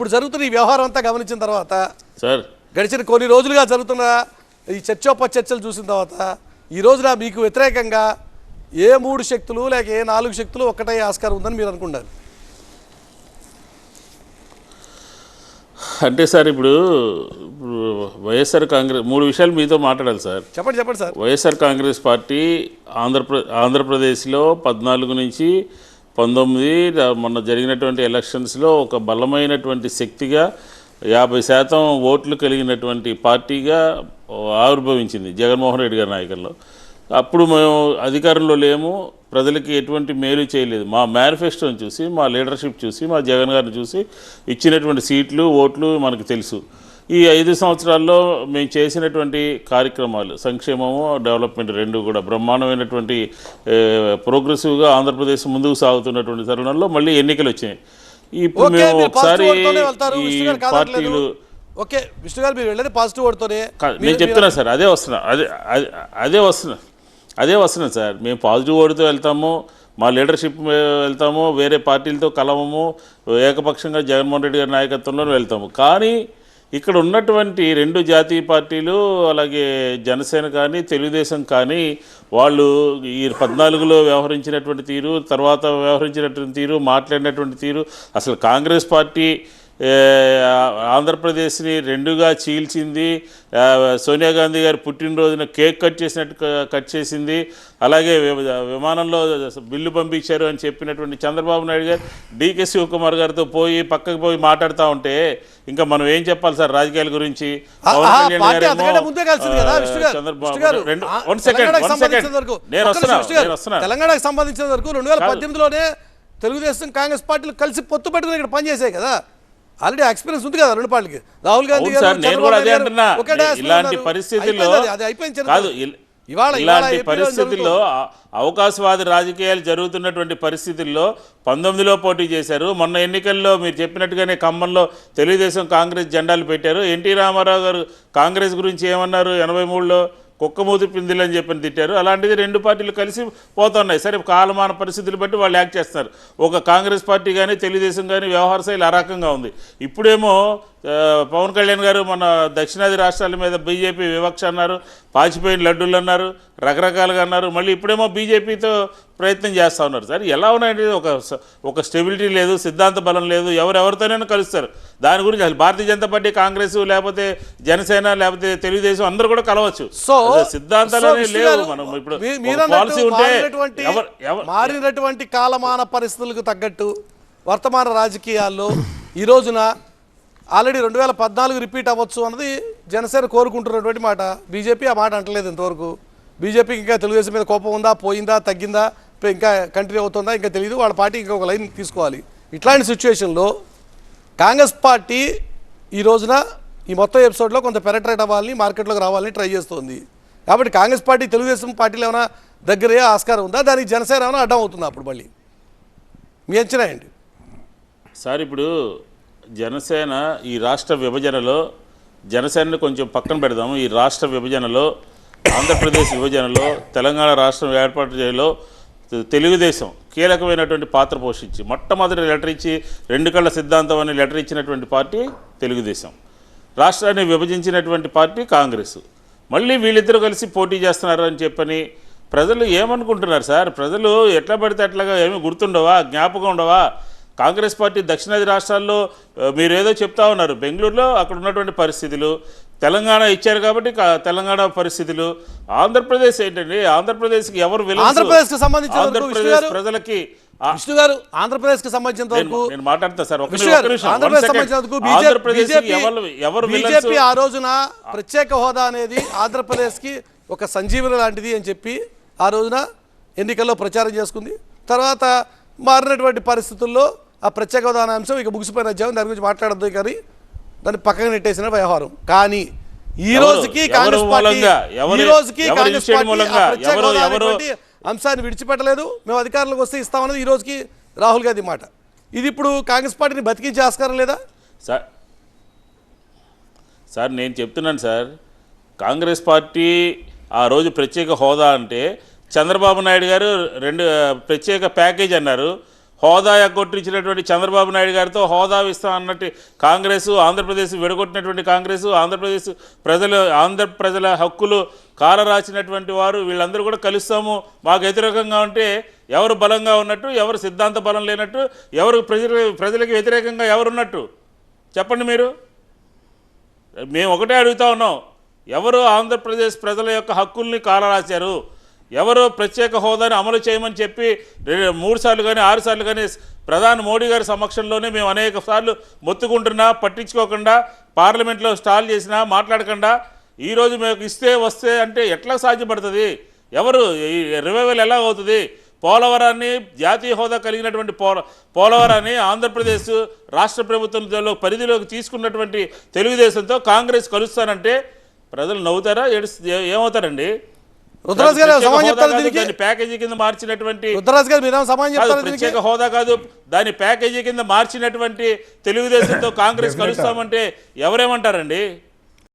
ఇప్పుడు జరుగుతున్న ఈ వ్యవహారం అంతా గమనించిన తర్వాత సార్. గడిచిన కొన్ని రోజులుగా జరుగుతున్న ఈ చర్చోప చర్చలు చూసిన తర్వాత ఈ రోజున మీకు వ్యతిరేకంగా ఏ మూడు శక్తులు లేక ఏ నాలుగు శక్తులు ఒక్కటే ఆస్కారం ఉందని మీరు అనుకుంటారు? అంటే సార్ ఇప్పుడు ఇప్పుడు వైఎస్ఆర్ కాంగ్రెస్ మూడు విషయాలు మీతో మాట్లాడాలి సార్. చెప్పండి చెప్పండి సార్. వైఎస్ఆర్ కాంగ్రెస్ పార్టీ ఆంధ్రప్ర ఆంధ్రప్రదేశ్లో పద్నాలుగు నుంచి పంతొమ్మిది మొన్న జరిగినటువంటి ఎలక్షన్స్లో ఒక బలమైనటువంటి శక్తిగా యాభై శాతం ఓట్లు కలిగినటువంటి పార్టీగా ఆవిర్భవించింది జగన్మోహన్ రెడ్డి గారి నాయకుల్లో అప్పుడు మేము అధికారంలో లేము ప్రజలకి ఎటువంటి మేలు చేయలేదు. మా మేనిఫెస్టోని చూసి మా లీడర్షిప్ చూసి మా జగన్ గారిని చూసి ఇచ్చినటువంటి సీట్లు ఓట్లు మనకు తెలుసు. ఈ ఐదు సంవత్సరాల్లో మేము చేసినటువంటి కార్యక్రమాలు సంక్షేమము డెవలప్మెంట్ రెండు కూడా బ్రహ్మాండమైనటువంటి ప్రోగ్రెసివ్గా ఆంధ్రప్రదేశ్ ముందుకు సాగుతున్నటువంటి తరుణంలో మళ్ళీ ఎన్నికలు వచ్చాయి. ఇప్పుడు మేము ఒకసారి ఈ పార్టీలు ఓకే విష్ణు గారు మీరు వెళ్ళేది పాజిటివ్ మీరు- నేను చెప్తున్నా సార్ అదే వస్తున్నా అదే అదే- అదే వస్తున్నా అదే వస్తున్నాం సార్. మేము పాజిటివ్ ఓడితో వెళ్తాము మా లీడర్షిప్ వెళ్తాము వేరే పార్టీలతో కలవము ఏకపక్షంగా జగన్మోహన్ రెడ్డి గారి నాయకత్వంలో వెళ్తాము. కానీ ఇక్కడ ఉన్నటువంటి రెండు జాతీయ పార్టీలు అలాగే జనసేన కానీ తెలుగుదేశం కానీ వాళ్ళు ఈ పద్నాలుగులో వ్యవహరించినటువంటి తీరు తర్వాత వ్యవహరించినటువంటి తీరు మాట్లాడినటువంటి తీరు అసలు కాంగ్రెస్ పార్టీ ఆంధ్రప్రదేశ్ని రెండుగా చీల్చింది. సోనియా గాంధీ గారి పుట్టినరోజున కేక్ కట్ చేసినట్టు కట్ చేసింది. అలాగే విమానంలో బిల్లు పంపించారు అని చెప్పినటువంటి చంద్రబాబు నాయుడు గారు డీకే శివకుమార్ గారితో పోయి పక్కకు పోయి మాట్లాడుతూ ఉంటే ఇంకా మనం ఏం చెప్పాలి సార్ రాజకీయాల గురించి? తెలంగాణకు సంబంధించిన వరకు. రెండు వేల పద్దెనిమిదిలోనే తెలుగుదేశం కాంగ్రెస్ పార్టీలు కలిసి పొత్తు పెట్టుకుని ఇక్కడ పనిచేసాయి కదా. ఆల్రెడీ ఎక్స్పీరియన్స్ ఉంది కదా రెండు పార్టీకి రాహుల్ గాంధీ నేను కూడా అదే అంటున్నా. ఇలాంటి. పరిస్థితుల్లో అది, అయిపోయింది. కాదు ఇవాళ ఇలాంటి పరిస్థితుల్లో అవకాశవాద రాజకీయాలు జరుగుతున్నటువంటి పరిస్థితుల్లో పంతొమ్మిదిలో పోటీ చేశారు. మొన్న ఎన్నికల్లో మీరు చెప్పినట్టుగానే ఖమ్మంలో తెలుగుదేశం కాంగ్రెస్ జెండాలు పెట్టారు. ఎన్టీ రామారావు గారు కాంగ్రెస్ గురించి ఏమన్నారు? ఎనభై మూడులో కుక్కమూతి పిందిలు అని చెప్పి తిట్టారు. అలాంటిది రెండు పార్టీలు కలిసి పోతున్నాయి. సరే కాలమాన పరిస్థితులు బట్టి వాళ్ళు యాక్ట్ చేస్తున్నారు. ఒక కాంగ్రెస్ పార్టీ కానీ తెలుగుదేశం కానీ వ్యవహార శైలి అరాకంగా ఉంది. ఇప్పుడేమో పవన్ కళ్యాణ్ గారు మన దక్షిణాది రాష్ట్రాల మీద బీజేపీ వివక్ష అన్నారు పాచిపోయిన లడ్డూలు అన్నారు రకరకాలుగా అన్నారు. మళ్ళీ ఇప్పుడేమో బీజేపీతో ప్రయత్నం చేస్తూ ఉన్నారు. సార్ ఎలా ఉన్నాయంటే ఒక ఒక స్టెబిలిటీ లేదు సిద్ధాంత బలం లేదు ఎవరెవరితోనైనా కలుస్తారు. దాని గురించి అసలు భారతీయ జనతా పార్టీ కాంగ్రెస్ లేకపోతే జనసేన లేకపోతే తెలుగుదేశం అందరూ కూడా కలవచ్చు. సో అసలు సిద్ధాంతాలు సో అనేవి విష్ణు లేవు మనం ఇప్పుడు పాలసీ ఉంటే మారినటువంటి కాలమాన పరిస్థితులకు తగ్గట్టు వర్తమాన రాజకీయాల్లో ఈ రోజున ఆల్రెడీ రెండు వేల పద్నాలుగు రిపీట్ అవ్వచ్చు అన్నది జనసేన కోరుకుంటున్నటువంటి మాట. బీజేపీ ఆ మాట అంటలేదు ఇంతవరకు. బీజేపీకి ఇంకా తెలుగుదేశం మీద కోపం ఉందా పోయిందా తగ్గిందా ఇంకా కంటిన్యూ అవుతుందా ఇంకా తెలియదు వాళ్ళ పార్టీ ఇంకా ఒక లైన్ తీసుకోవాలి. ఇట్లాంటి సిచ్యువేషన్లో కాంగ్రెస్ పార్టీ ఈ రోజున ఈ మొత్తం ఎపిసోడ్లో కొంత పెరట్రేట్ అవ్వాలని మార్కెట్లోకి రావాలని ట్రై చేస్తోంది. కాబట్టి కాంగ్రెస్ పార్టీ తెలుగుదేశం పార్టీలు ఏమైనా దగ్గరే ఆస్కారం ఉందా? దానికి జనసేన ఏమైనా అడ్డం అవుతుందా అప్పుడు మళ్ళీ? మీ అంచనా అండి సార్ ఇప్పుడు జనసేన ఈ రాష్ట్ర విభజనలో జనసేనని కొంచెం పక్కన పెడదాము. ఈ రాష్ట్ర విభజనలో ఆంధ్రప్రదేశ్ విభజనలో తెలంగాణ రాష్ట్రం ఏర్పాటు చేయలో తెలుగుదేశం కీలకమైనటువంటి పాత్ర పోషించి మొట్టమొదటి లెటర్ ఇచ్చి రెండు కళ్ళ సిద్ధాంతం అనే లెటర్ ఇచ్చినటువంటి పార్టీ తెలుగుదేశం. రాష్ట్రాన్ని విభజించినటువంటి పార్టీ కాంగ్రెస్. మళ్ళీ వీళ్ళిద్దరూ కలిసి పోటీ చేస్తున్నారు అని చెప్పని ప్రజలు ఏమనుకుంటున్నారు సార్? ప్రజలు ఎట్లా పడితే అట్లాగా ఏమి గుర్తుండవా? జ్ఞాపకం ఉండవా? కాంగ్రెస్ పార్టీ దక్షిణాది రాష్ట్రాల్లో మీరు ఏదో చెప్తా ఉన్నారు బెంగళూరులో అక్కడ ఉన్నటువంటి పరిస్థితులు తెలంగాణ ఇచ్చారు కాబట్టి కా- తెలంగాణ పరిస్థితులు ఆంధ్రప్రదేశ్ ఏంటండి ఆంధ్రప్రదేశ్కి ఎవరు? ఆంధ్రప్రదేశ్కి విష్ణు ఆంధ్రప్రదేశ్ ప్రజలకి విష్ణు గారు ఆంధ్రప్రదేశ్కి సంబంధించినంత వరకు నేను మాట్లాడతా సార్ ఆంధ్రప్రదేశ్. సంబంధించినందుకు బీజేపీ? ఆ రోజున ప్రత్యేక హోదా అనేది ఆంధ్రప్రదేశ్కి ఒక సంజీవన లాంటిది అని చెప్పి ఆ రోజున ఎన్నికల్లో ప్రచారం చేసుకుంది తర్వాత మారినటువంటి పరిస్థితుల్లో ఆ ప్రత్యేక హోదా అంశం ఇక ముగిసిపోయిన అధ్యాయం దాని గురించి మాట్లాడద్దు కానీ దాన్ని పక్కన నెట్టేసిన వ్యవహారం. కానీ ఈ రోజుకి కాంగ్రెస్ పార్టీ ఈ రోజుకి కాంగ్రెస్ పార్టీ అంశాన్ని విడిచిపెట్టలేదు. మేము అధికారంలోకి వస్తే ఇస్తామన్నది ఈ రోజుకి రాహుల్ గాంధీ మాట. ఇది ఇప్పుడు కాంగ్రెస్ పార్టీని బతికించే ఆస్కారం లేదా? సార్ సార్ నేను చెప్తున్నాను సార్. కాంగ్రెస్ పార్టీ ఆ రోజు ప్రత్యేక హోదా అంటే చంద్రబాబు నాయుడు గారు రెండు ప్రత్యేక ప్యాకేజ్ అన్నారు. హోదా ఎగ్గొట్టించినటువంటి చంద్రబాబు నాయుడు గారితో హోదా ఇస్తాం అన్నట్టు కాంగ్రెస్ ఆంధ్రప్రదేశ్ విడగొట్టినటువంటి కాంగ్రెస్ ఆంధ్రప్రదేశ్ ప్రజలు ఆంధ్ర ప్రజల హక్కులు కాలరాసినటువంటి వారు వీళ్ళందరూ కూడా కలుస్తాము. మాకు వ్యతిరేకంగా ఉంటే ఎవరు బలంగా ఉన్నట్టు ఎవరు సిద్ధాంత బలం లేనట్టు ఎవరు ప్రజల ప్రజలకు వ్యతిరేకంగా ఎవరున్నట్టు చెప్పండి మీరు. మేము ఒకటే అడుగుతా ఉన్నాం. ఎవరు ఆంధ్రప్రదేశ్ ప్రజల యొక్క హక్కుల్ని కాలరాశారు ఎవరు ప్రత్యేక హోదాని అమలు చేయమని చెప్పి మూడు సార్లు కానీ ఆరు సార్లు కానీ ప్రధాని మోడీ గారి సమక్షంలోనే మేము అనేక సార్లు మొత్తుకుంటున్నా పట్టించుకోకుండా పార్లమెంట్లో స్టాల్ చేసినా మాట్లాడకుండా ఈరోజు మేము ఇస్తే వస్తే అంటే ఎట్లా సాధ్యపడుతుంది? ఎవరు రివైవల్ ఎలా అవుతుంది? పోలవరాన్ని జాతీయ హోదా కలిగినటువంటి పోల పోలవరాన్ని ఆంధ్రప్రదేశ్ రాష్ట్ర ప్రభుత్వంలో పరిధిలోకి తీసుకున్నటువంటి తెలుగుదేశంతో కాంగ్రెస్ కలుస్తానంటే ప్రజలు నవ్వుతారా ఏడు ఏమవుతారండి? రుద్రరాజు గారు హోదా చెప్తారు దీనికి. ప్యాకేజీ కింద మార్చినటువంటి రుద్రరాజు గారు మీరేమో సమాధానం కాదు, చెప్తారు ప్రత్యేక హోదా కాదు దాని ప్యాకేజీ కింద మార్చినటువంటి తెలుగుదేశంతో కాంగ్రెస్ కలుస్తామంటే ఎవరేమంటారండి?